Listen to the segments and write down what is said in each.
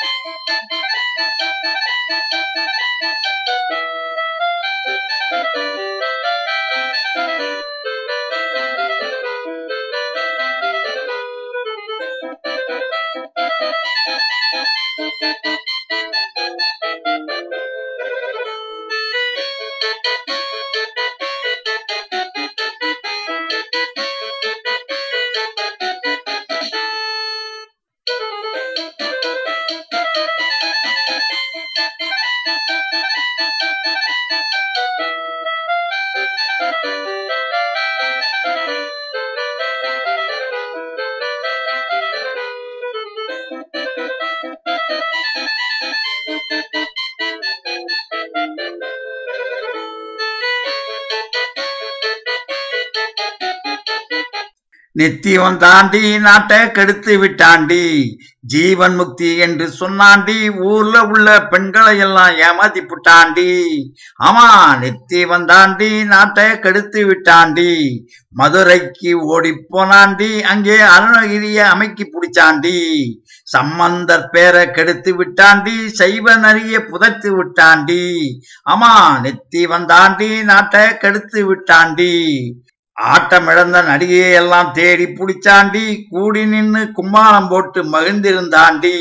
Thank you. Thank you. நித்தியம் தாண்டி நாட்டை கெடுத்து விட்டாண்டி. ஜீவன் முக்தி என்று சொன்னாண்டி. ஊர்ல உள்ள பெண்களை எல்லாம் ஏமாத்தி புட்டாண்டி. ஆமா நித்தியம் தாண்டி நாட்டை கெடுத்து விட்டாண்டி. மதுரைக்கு ஓடி போனாண்டி. அங்கே அருணகிரிய அமைக்கி பிடிச்சாண்டி. சம்பந்தர் பேரை கெடுத்து விட்டாண்டி. சைவ நரிய புதைத்து விட்டாண்டி. ஆமா நெத்தி வந்தாண்டி நாட்டை கெடுத்து விட்டாண்டி. ஆட்டமிழந்த நடிகையை எல்லாம் தேடி பிடிச்சாண்டி கூடி நின்னு கும்மாளம் போட்டு மகிழ்ந்திருந்தாண்டி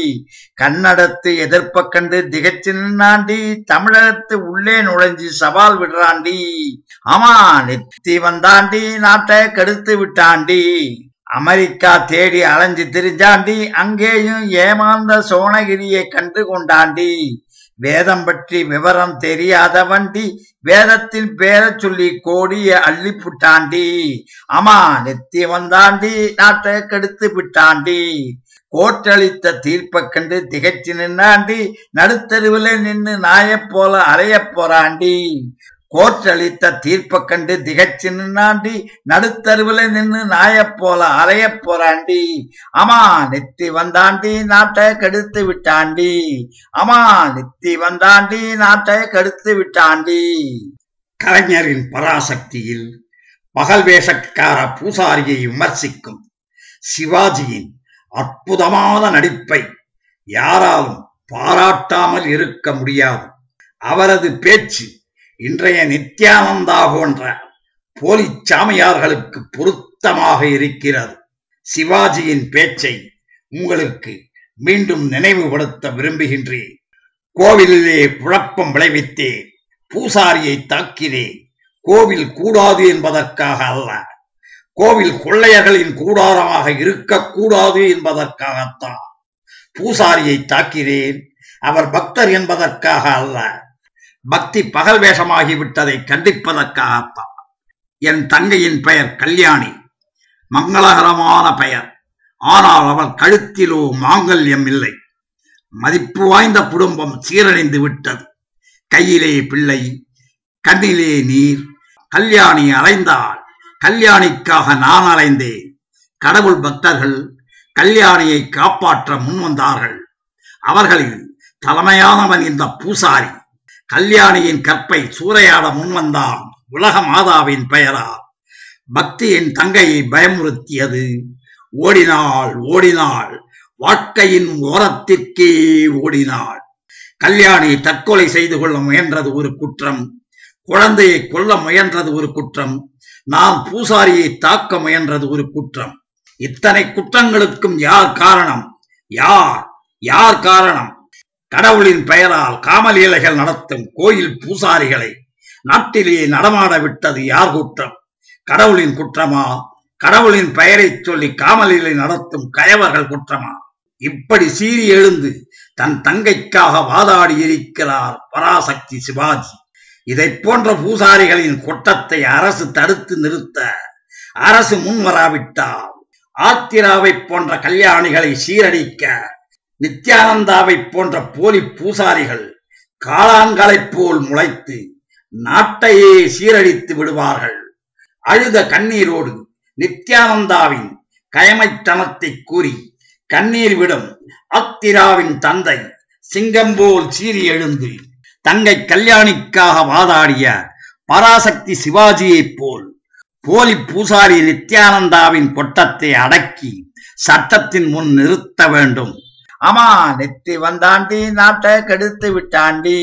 கன்னடத்து எதிர்ப்ப கண்டு திகைச்சு நின்னாண்டி தமிழகத்து உள்ளே நுழைஞ்சு சவால் விடுறாண்டி ஆமா நெத்தி வந்தாண்டி நாட்டை கெடுத்து விட்டாண்டி அமெரிக்கா தேடி அலைஞ்சு திரிஞ்சாண்டி அங்கேயும் ஏமாந்த சோனகிரியை கண்டு கொண்டாண்டி வேதம் பற்றி விவரம் தெரியாத வண்டி வேதத்தில் பேர சொல்லி கோடிய அள்ளி புட்டாண்டி. அம்மா நெத்தி வந்தாண்டி நாட்டை கெடுத்து விட்டாண்டி. கோட்டளித்த தீர்ப்பை கண்டு திகைச்சு நின்னாண்டி நடுத்தருவில் நின்னு நாயப் போல அலையப் போறாண்டி. கோற்றளித்த தீர்ப்ப கண்டு திகச்சு நின்னாண்டி நடுத்தருவில் நின்னு நாயப் போல அலையப் போறாண்டி. அம்மா நித்தி வந்தாண்டி நாட்டை கெடுத்து விட்டாண்டி. அம்மா நித்தி வந்தாண்டி நாட்டை கெடுத்து விட்டாண்டி. கலைஞரின் பராசக்தியில் பகல் வேஷக்கார பூசாரியை விமர்சிக்கும் சிவாஜியின் அற்புதமான நடிப்பை யாராலும் பாராட்டாமல் இருக்க முடியாது. அவரது பேச்சு இன்றைய நித்யானந்தா போன்ற போலி சாமியார்களுக்கு பொருத்தமாக இருக்கிறது. சிவாஜியின் பேச்சை உங்களுக்கு மீண்டும் நினைவுபடுத்த விரும்புகின்றேன். கோவிலிலே குழப்பம் விளைவித்தேன் பூசாரியை தாக்கினேன் கோவில் கூடாது என்பதற்காக அல்ல. கோவில் கொள்ளையர்களின் கூடாரமாக இருக்கக்கூடாது என்பதற்காகத்தான் பூசாரியை தாக்கினேன். அவர் பக்தர் என்பதற்காக அல்ல. பக்தி பகல் வேஷமாகிவிட்டதை கண்டிப்பதற்காகத்தான். என் தங்கையின் பெயர் கல்யாணி. மங்களகரமான பெயர். ஆனால் அவள் கழுத்திலோ மாங்கல்யம் இல்லை. மதிப்பு வாய்ந்த குடும்பம் சீரழிந்து விட்டது. கையிலே பிள்ளை கண்ணிலே நீர். கல்யாணி அலைந்தாள். கல்யாணிக்காக நான் அலைந்தேன். கடவுள் பக்தர்கள் கல்யாணியை காப்பாற்ற முன்வந்தார்கள். அவர்களில் தலைமையானவன் இந்த பூசாரி. கல்யாணியின் கற்பை சூறையாட முன்வந்தான் உலக மாதாவின் பெயரால் பக்தியின் தங்கையை பயமுறுத்தியது. ஓடினாள் ஓடினாள். வாழ்க்கையின் ஓரத்திற்கே ஓடினாள். கல்யாணி தற்கொலை செய்து கொள்ள முயன்றது ஒரு குற்றம். குழந்தையை கொல்ல முயன்றது ஒரு குற்றம். நாம் பூசாரியை தாக்க முயன்றது ஒரு குற்றம். இத்தனை குற்றங்களுக்கும் யார் காரணம்? யார்? யார் காரணம்? கடவுளின் பெயரால் காமலீலைகள் நடத்தும் கோயில் பூசாரிகளை நாட்டிலேயே நடமாட விட்டது யார் குற்றம்? கடவுளின் குற்றமா? கடவுளின் பெயரைச் சொல்லி காமலீலை நடத்தும் கயவர்கள் குற்றமா? இப்படி சீறி எழுந்து தன் தங்கைக்காக வாதாடி இருக்கிறார் பராசக்தி சிவாஜி. இதை போன்ற பூசாரிகளின் கொட்டத்தை அரசு தடுத்து நிறுத்த அரசு முன்வராவிட்டால் ஆத்திராவை போன்ற கல்யாணிகளை சீரடிக்க நித்யானந்தாவை போன்ற போலி பூசாரிகள் காளான்களைப் போல் முளைத்து நாட்டையே சீரழித்து விடுவார்கள். அழுத கண்ணீரோடு நித்யானந்தாவின் கயமைத்தனத்தை கூறி கண்ணீர் விடும் அத்திராவின் தந்தை சிங்கம் போல் சீறி எழுந்து தங்கை கல்யாணிக்காக வாதாடிய பராசக்தி சிவாஜியைப் போல் போலி பூசாரி நித்யானந்தாவின் கொட்டத்தை அடக்கி சட்டத்தின் முன் நிறுத்த வேண்டும். ஆமா நெத்தி வந்தாண்டி நாட்டை கெடுத்து விட்டாண்டி.